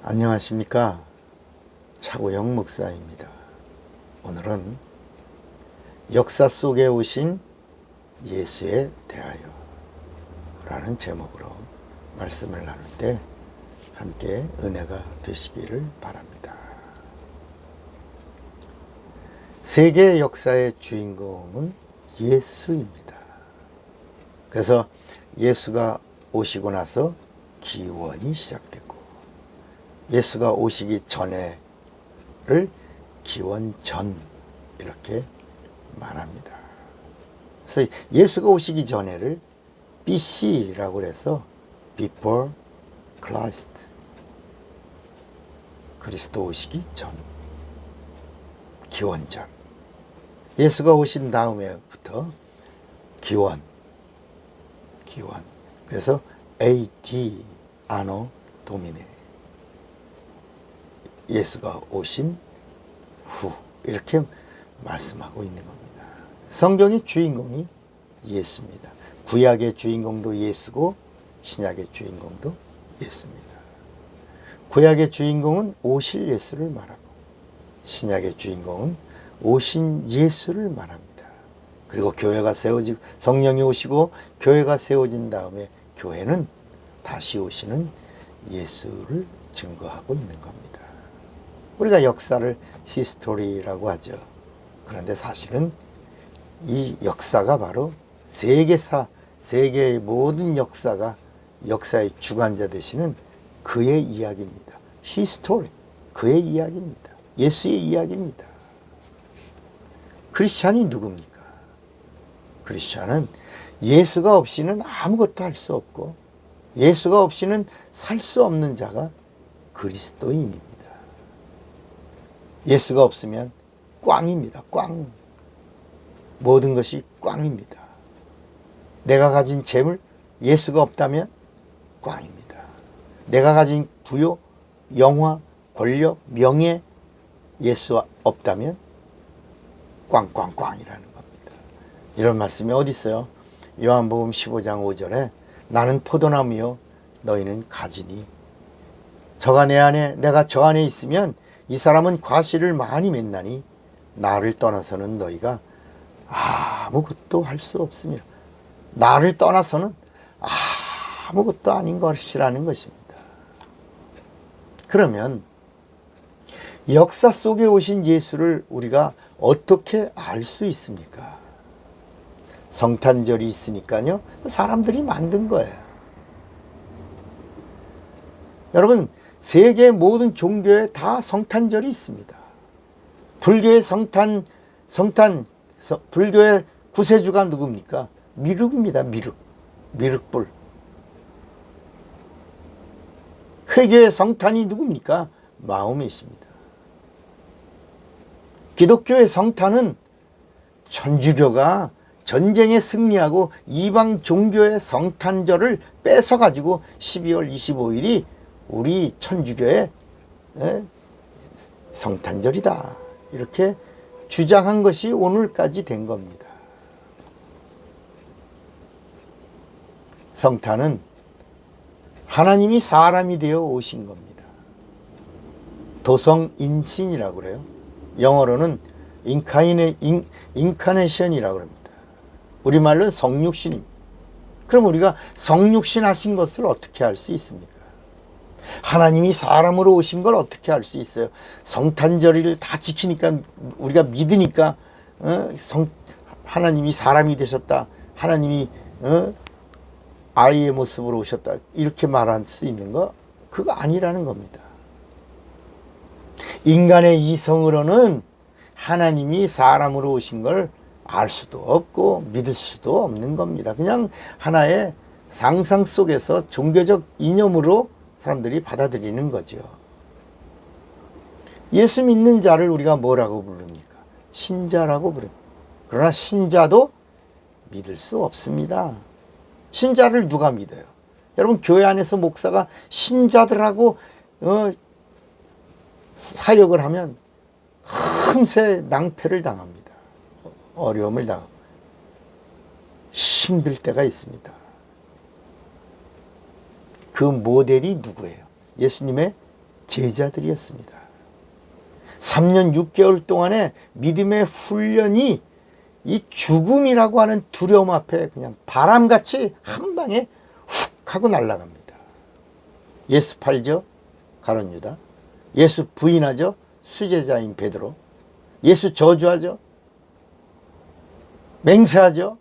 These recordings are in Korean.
안녕하십니까. 차고영 목사입니다. 오늘은 역사 속에 오신 예수에 대하여 라는 제목으로 말씀을 나눌 때 함께 은혜가 되시기를 바랍니다. 세계 역사의 주인공은 예수입니다. 그래서 예수가 오시고 나서 기원이 시작됐고 예수가 오시기 전에를 기원 전 이렇게 말합니다. 그래서 예수가 오시기 전에를 BC라고 해서 Before Christ 그리스도 오시기 전 기원 전. 예수가 오신 다음에부터 기원 기원. 그래서 AD 아노 도미네 예수가 오신 후 이렇게 말씀하고 있는 겁니다. 성경의 주인공이 예수입니다. 구약의 주인공도 예수고 신약의 주인공도 예수입니다. 구약의 주인공은 오실 예수를 말하고 신약의 주인공은 오신 예수를 말합니다. 그리고 교회가 세워지고 성령이 오시고 교회가 세워진 다음에 교회는 다시 오시는 예수를 증거하고 있는 겁니다. 우리가 역사를 히스토리라고 하죠. 그런데 사실은 이 역사가 바로 세계사, 세계의 모든 역사가 역사의 주관자 되시는 그의 이야기입니다. 히스토리, 그의 이야기입니다. 예수의 이야기입니다. 크리스찬이 누굽니까? 크리스찬은 예수가 없이는 아무것도 할 수 없고 예수가 없이는 살 수 없는 자가 그리스도인입니다. 예수가 없으면 꽝입니다. 꽝. 모든 것이 꽝입니다. 내가 가진 재물, 예수가 없다면 꽝입니다. 내가 가진 부요, 영화, 권력, 명예, 예수가 없다면 꽝꽝꽝이라는 겁니다. 이런 말씀이 어디 있어요? 요한복음 15장 5절에 나는 포도나무요 너희는 가지니 저가 내 안에 내가 저 안에 있으면 이 사람은 과실을 많이 맺나니 나를 떠나서는 너희가 아무것도 할 수 없습니다. 나를 떠나서는 아무것도 아닌 것이라는 것입니다. 그러면 역사 속에 오신 예수를 우리가 어떻게 알 수 있습니까? 성탄절이 있으니까요. 사람들이 만든 거예요. 여러분, 세계 모든 종교에 다 성탄절이 있습니다. 불교의 성탄, 성탄, 서, 불교의 구세주가 누굽니까? 미륵입니다. 미륵. 미륵불. 회교의 성탄이 누굽니까? 마음에 있습니다. 기독교의 성탄은 천주교가 전쟁에 승리하고 이방 종교의 성탄절을 뺏어가지고 12월 25일이 우리 천주교의 성탄절이다. 이렇게 주장한 것이 오늘까지 된 겁니다. 성탄은 하나님이 사람이 되어 오신 겁니다. 도성 인신이라고 그래요. 영어로는 인카이네, 인, 인카네션이라고 합니다. 우리말로는 성육신입니다. 그럼 우리가 성육신 하신 것을 어떻게 알 수 있습니까? 하나님이 사람으로 오신 걸 어떻게 알 수 있어요? 성탄절을 다 지키니까 우리가 믿으니까 어? 성, 하나님이 사람이 되셨다. 하나님이 어? 아이의 모습으로 오셨다. 이렇게 말할 수 있는 거 그거 아니라는 겁니다. 인간의 이성으로는 하나님이 사람으로 오신 걸 알 수도 없고 믿을 수도 없는 겁니다. 그냥 하나의 상상 속에서 종교적 이념으로 사람들이 받아들이는 거죠. 예수 믿는 자를 우리가 뭐라고 부릅니까? 신자라고 부릅니다. 그러나 신자도 믿을 수 없습니다. 신자를 누가 믿어요? 여러분 교회 안에서 목사가 신자들하고 어, 사역을 하면 금세 낭패를 당합니다. 어려움을 당하고 힘들 때가 있습니다. 그 모델이 누구예요? 예수님의 제자들이었습니다. 3년 6개월 동안의 믿음의 훈련이 이 죽음이라고 하는 두려움 앞에 그냥 바람같이 한 방에 훅 하고 날아갑니다. 예수 팔죠? 가론 유다. 예수 부인하죠? 수제자인 베드로. 예수 저주하죠? 맹세하죠?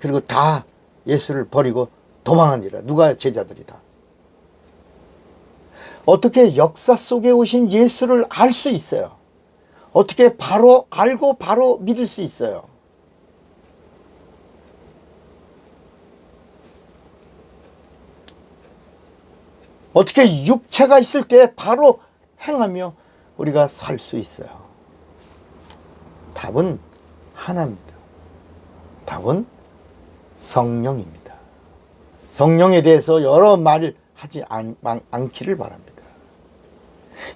그리고 다 예수를 버리고 도망하니라. 누가 제자들이다. 어떻게 역사 속에 오신 예수를 알 수 있어요? 어떻게 바로 알고 바로 믿을 수 있어요? 어떻게 육체가 있을 때 바로 행하며 우리가 살 수 있어요? 답은 하나입니다. 답은 성령입니다. 성령에 대해서 여러 말을 하지 않, 않기를 바랍니다.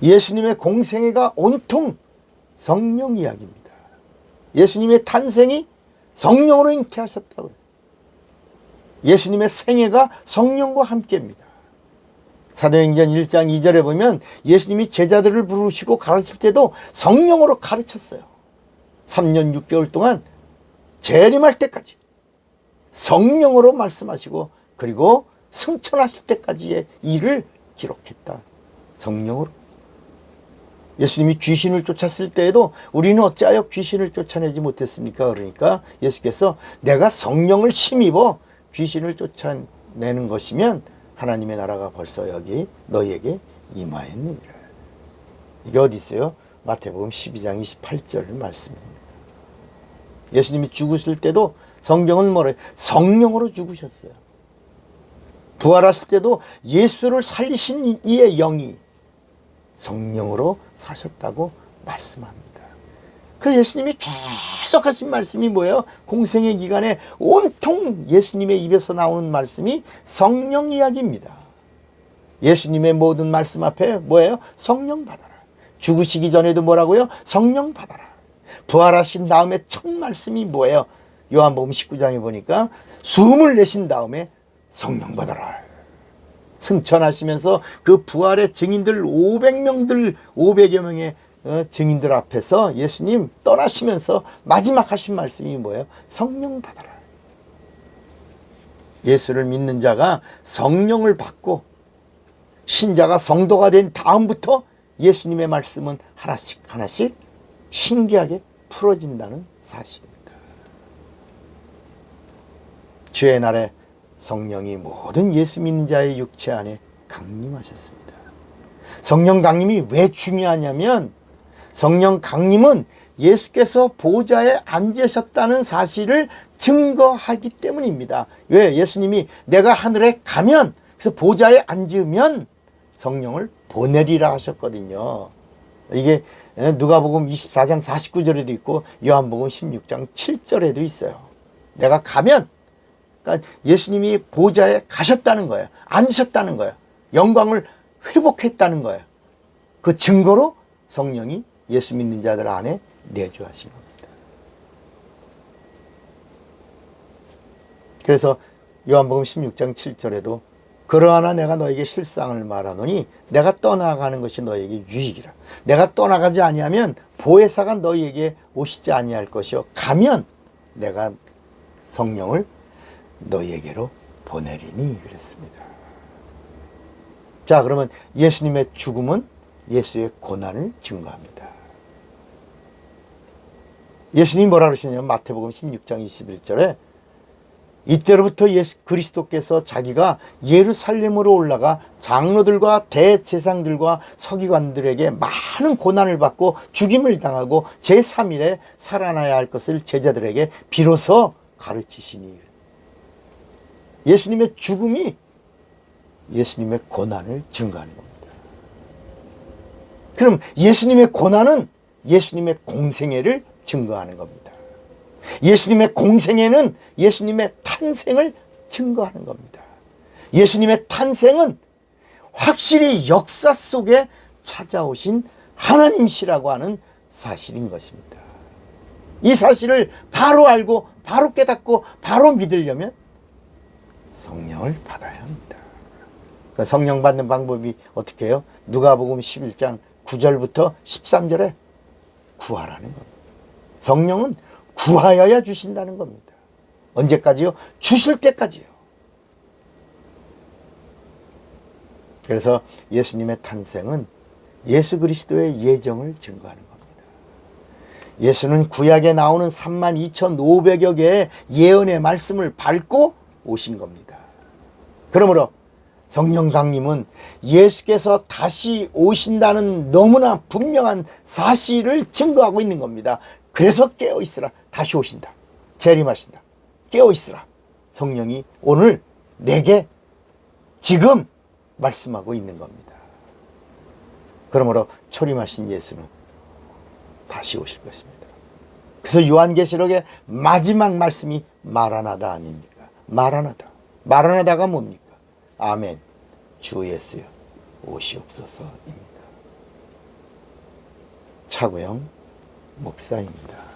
예수님의 공생애가 온통 성령 이야기입니다. 예수님의 탄생이 성령으로 잉태하셨다고 예수님의 생애가 성령과 함께입니다. 사도행전 1장 2절에 보면 예수님이 제자들을 부르시고 가르칠 때도 성령으로 가르쳤어요. 3년 6개월 동안 재림할 때까지 성령으로 말씀하시고 그리고 승천하실 때까지의 일을 기록했다. 성령으로. 예수님이 귀신을 쫓았을 때에도 우리는 어찌하여 귀신을 쫓아내지 못했습니까? 그러니까 예수께서 내가 성령을 힘입어 귀신을 쫓아내는 것이면 하나님의 나라가 벌써 여기 너희에게 임하였느니라. 이게 어디 있어요? 마태복음 12장 28절 말씀입니다. 예수님이 죽으실 때도 성경은 뭐래? 성령으로 죽으셨어요. 부활하실 때도 예수를 살리신 이의 영이 성령으로 사셨다고 말씀합니다. 그 예수님이 계속 하신 말씀이 뭐예요? 공생의 기간에 온통 예수님의 입에서 나오는 말씀이 성령 이야기입니다. 예수님의 모든 말씀 앞에 뭐예요? 성령 받아라. 죽으시기 전에도 뭐라고요? 성령 받아라. 부활하신 다음에 첫 말씀이 뭐예요? 요한복음 19장에 보니까 숨을 내신 다음에 성령 받아라. 승천하시면서 그 부활의 증인들 500명들 500여 명의 어, 증인들 앞에서 예수님 떠나시면서 마지막 하신 말씀이 뭐예요? 성령 받아라. 예수를 믿는 자가 성령을 받고 신자가 성도가 된 다음부터 예수님의 말씀은 하나씩 하나씩 신기하게 풀어진다는 사실입니다. 주의 날에 성령이 모든 예수 믿는 자의 육체 안에 강림하셨습니다. 성령 강림이 왜 중요하냐면 성령 강림은 예수께서 보좌에 앉으셨다는 사실을 증거하기 때문입니다. 왜? 예수님이 내가 하늘에 가면 그래서 보좌에 앉으면 성령을 보내리라 하셨거든요. 이게 누가복음 24장 49절에도 있고 요한복음 16장 7절에도 있어요. 내가 가면 그러니까 예수님이 보좌에 가셨다는 거예요. 앉으셨다는 거예요. 영광을 회복했다는 거예요. 그 증거로 성령이 예수 믿는 자들 안에 내주하신 겁니다. 그래서 요한복음 16장 7절에도 그러하나 내가 너에게 실상을 말하노니 내가 떠나가는 것이 너에게 유익이라. 내가 떠나가지 아니하면 보혜사가 너희에게 오시지 아니할 것이요 가면 내가 성령을 너희에게로 보내리니 그랬습니다. 자, 그러면 예수님의 죽음은 예수의 고난을 증거합니다. 예수님이 뭐라 그러시냐면 마태복음 16장 21절에 이때로부터 예수 그리스도께서 자기가 예루살렘으로 올라가 장로들과 대제상들과 서기관들에게 많은 고난을 받고 죽임을 당하고 제3일에 살아나야 할 것을 제자들에게 비로소 가르치시니 예수님의 죽음이 예수님의 고난을 증거하는 겁니다. 그럼 예수님의 고난은 예수님의 공생애를 증거하는 겁니다. 예수님의 공생애는 예수님의 탄생을 증거하는 겁니다. 예수님의 탄생은 확실히 역사 속에 찾아오신 하나님시라고 하는 사실인 것입니다. 이 사실을 바로 알고 바로 깨닫고 바로 믿으려면 성령을 받아야 합니다. 그 성령 받는 방법이 어떻게 해요? 누가복음 11장 9절부터 13절에 구하라는 겁니다. 성령은 구하여야 주신다는 겁니다. 언제까지요? 주실 때까지요. 그래서 예수님의 탄생은 예수 그리스도의 예정을 증거하는 겁니다. 예수는 구약에 나오는 3만 2,500여 개의 예언의 말씀을 밟고 오신 겁니다. 그러므로 성령 강림은 예수께서 다시 오신다는 너무나 분명한 사실을 증거하고 있는 겁니다. 그래서 깨어 있으라. 다시 오신다. 재림하신다. 깨어 있으라. 성령이 오늘 내게 지금 말씀하고 있는 겁니다. 그러므로 초림하신 예수는 다시 오실 것입니다. 그래서 요한계시록의 마지막 말씀이 마라나다 아닙니까? 마라나다. 마라나다가 뭡니까? 아멘. 주 예수여 오시옵소서입니다. 차고영 목사입니다.